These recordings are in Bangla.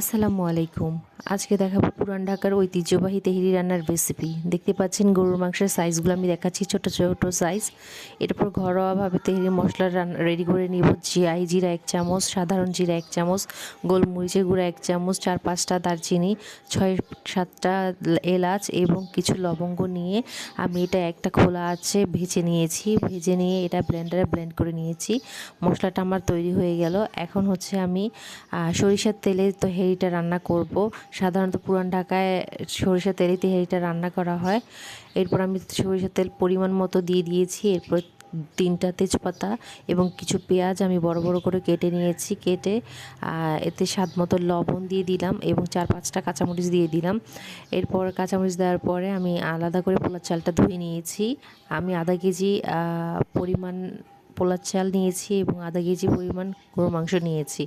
আসসালামু আলাইকুম। আজকে দেখাবো পুরান ঢাকার ঐতিহ্যবাহী তেহরি রান্নার রেসিপি দেখতে পাচ্ছেন গরুর মাংসের সাইজগুলো আমি দেখাচ্ছি ছোট ছোট সাইজ এরপর ঘরোয়াভাবে তেহরি মশলা রেডি করে নিব। জিআই জিরা এক চামচ, সাধারণ জিরা এক চামচ, গোলমরিচের গুঁড়া এক চামচ, চার, পাঁচটা দারচিনি, ছয়, সাতটা এলাচ এবং কিছু লবঙ্গ নিয়ে আমি এটা একটা খোলা আছে ভেজে নিয়েছি। ভেজে নিয়ে এটা ব্লেন্ডারে ব্লেন্ড করে নিয়েছি। মশলাটা আমার তৈরি হয়ে গেল। এখন হচ্ছে আমি সরিষার তেলে তো হেরিটা রান্না করব। সাধারণত পুরান ঢাকায় সরিষার তেলেই তেহারিটা রান্না করা হয়। এরপর আমি সরিষা তেল পরিমাণ মতো দিয়ে দিয়েছি। এরপর তিনটা তেজপাতা এবং কিছু পেঁয়াজ আমি বড় বড় করে কেটে নিয়েছি, কেটে এতে স্বাদ মতো লবণ দিয়ে দিলাম এবং চার পাঁচটা কাঁচামরিচ দিয়ে দিলাম। এরপর কাঁচামরিচ দেওয়ার পরে আমি আলাদা করে পোলার চালটা ধুয়ে নিয়েছি। আমি আধা কেজি পরিমাণ পোলার চাল নিয়েছি এবং আধা কেজি পরিমাণ গরু মাংস নিয়েছি।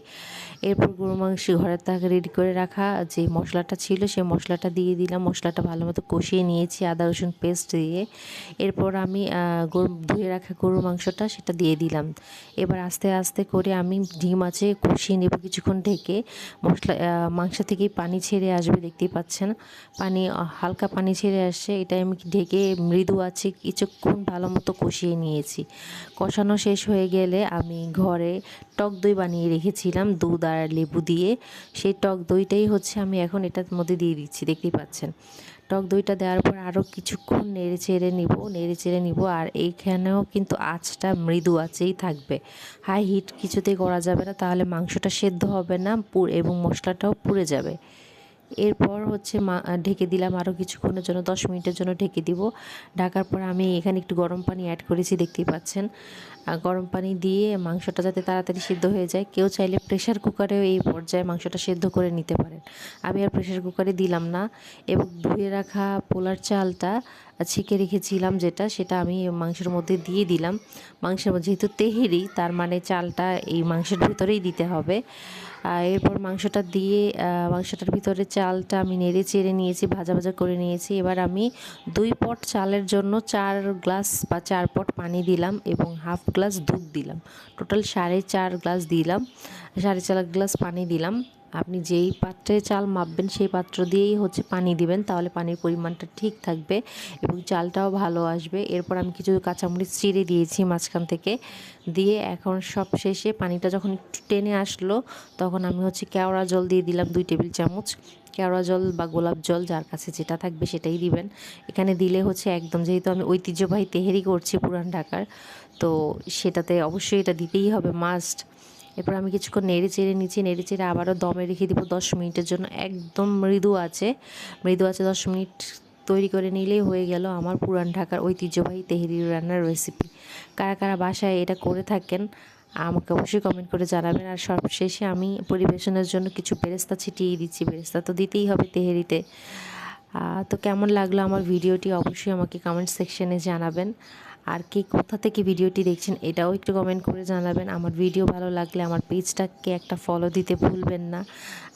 এরপর গরু মাংস ঘরের তাকে রেডি করে রাখা যে মশলাটা ছিল সেই মশলাটা দিয়ে দিলাম। মশলাটা ভালো মতো কষিয়ে নিয়েছি, আদা, রসুন পেস্ট দিয়ে। এরপর আমি গরু ধুয়ে রাখা গরুর মাংসটা সেটা দিয়ে দিলাম। এবার আস্তে আস্তে করে আমি ডিম আছে কষিয়ে নেব কিছুক্ষণ ঢেকে। মশলা মাংস থেকেই পানি ছেড়ে আসবে, দেখতেই পাচ্ছেন। পানি হালকা পানি ছেড়ে আসছে। এটা আমি ঢেকে মৃদু আছে কিছুক্ষণ ভালো মতো কষিয়ে নিয়েছি। কষানো শেষ হয়ে গেলে আমি ঘরে টক দই বানিয়ে রেখেছিলাম, দুধ আর লেবু দিয়ে। সেই টক দইটাই হচ্ছে আমি এখন এটার মধ্যে দিয়ে দিচ্ছি, দেখতেই পাচ্ছেন। টক দইটা দেওয়ার পর আরও কিছুক্ষণ নেড়ে চেড়ে নিব, নেড়ে চেড়ে নিব, আর এইখানেও কিন্তু আঁচটা মৃদু আঁচেই থাকবে। হাই হিট কিছুতেই করা যাবে না, তাহলে মাংসটা সেদ্ধ হবে না এবং মশলাটাও পুড়ে যাবে। এরপর হচ্ছে মা ঢেকে দিলাম আরও কিছুক্ষণের জন্য, দশ মিনিটের জন্য ঢেকে দিব। ঢাকার পর আমি এখানে একটু গরম পানি অ্যাড করেছি, দেখতেই পাচ্ছেন। গরম পানি দিয়ে মাংসটা যাতে তাড়াতাড়ি সিদ্ধ হয়ে যায়। কেউ চাইলে প্রেশার কুকারেও এই পর্যায়ে মাংসটা সেদ্ধ করে নিতে পারেন। আমি আর প্রেশার কুকারে দিলাম না। এবং ধুয়ে রাখা পোলার চালটা ছেঁকে রেখেছিলাম যেটা, সেটা আমি মাংসের মধ্যে দিয়ে দিলাম। মাংসের মধ্যে যেহেতু তেহেরি, তার মানে চালটা এই মাংসের ভিতরেই দিতে হবে। এরপর মাংসটা দিয়ে মাংসটার ভিতরে চালটা আমি নেড়ে চেড়ে নিয়েছি, ভাজা ভাজা করে নিয়েছি। এবার আমি দুই পট চালের জন্য চার গ্লাস বা চার পট পানি দিলাম এবং হাফ গ্লাস দুধ দিলাম। টোটাল সাড়ে চার গ্লাস দিলাম, সাড়ে চার গ্লাস পানি দিলাম। আপনি যেই পাত্রে চাল মাপবেন সেই পাত্র দিয়েই হচ্ছে পানি দিবেন, তাহলে পানির পরিমাণটা ঠিক থাকবে এবং চালটাও ভালো আসবে। এরপর আমি কিছু কাঁচামরিচ চিড়ে দিয়েছি মাঝখান থেকে, দিয়ে এখন সব শেষে পানিটা যখন একটু টেনে আসলো, তখন আমি হচ্ছে কেওড়া জল দিয়ে দিলাম দুই টেবিল চামচ। কেওড়া জল বা গোলাপ জল যার কাছে যেটা থাকবে সেটাই দিবেন। এখানে দিলে হচ্ছে একদম যেহেতু আমি ঐতিহ্যবাহী তেহেরি করছি পুরান ঢাকার, তো সেটাতে অবশ্যই এটা দিতেই হবে, মাস্ট। এরপর আমি কিছুক্ষণ নেড়ে চেড়ে নিচ্ছি নেড়ে চেড়ে আবারও দমে রেখে দিব দশ মিনিটের জন্য। একদম মৃদু আছে মৃদু আছে দশ মিনিট তৈরি করে নিলেই হয়ে গেল আমার পুরান ঢাকার ঐতিহ্যবাহী তেহেরি রান্নার রেসিপি কারা কারা বাসায় এটা করে থাকেন, আমাকে অবশ্যই কমেন্ট করে জানাবেন। আর সবশেষে আমি পরিবেশনের জন্য কিছু বেরেস্তা ছিটিয়ে দিচ্ছি। বেরেস্তা তো দিতেই হবে তেহেরিতে। তো কেমন লাগল আমার ভিডিওটি অবশ্যই আমাকে কমেন্ট সেকশনে জানাবেন। আর কে কোথা থেকে ভিডিওটি দেখছেন এটাও একটু কমেন্ট করে জানাবেন। আমার ভিডিও ভালো লাগলে আমার পেজটাকে একটা ফলো দিতে ভুলবেন না।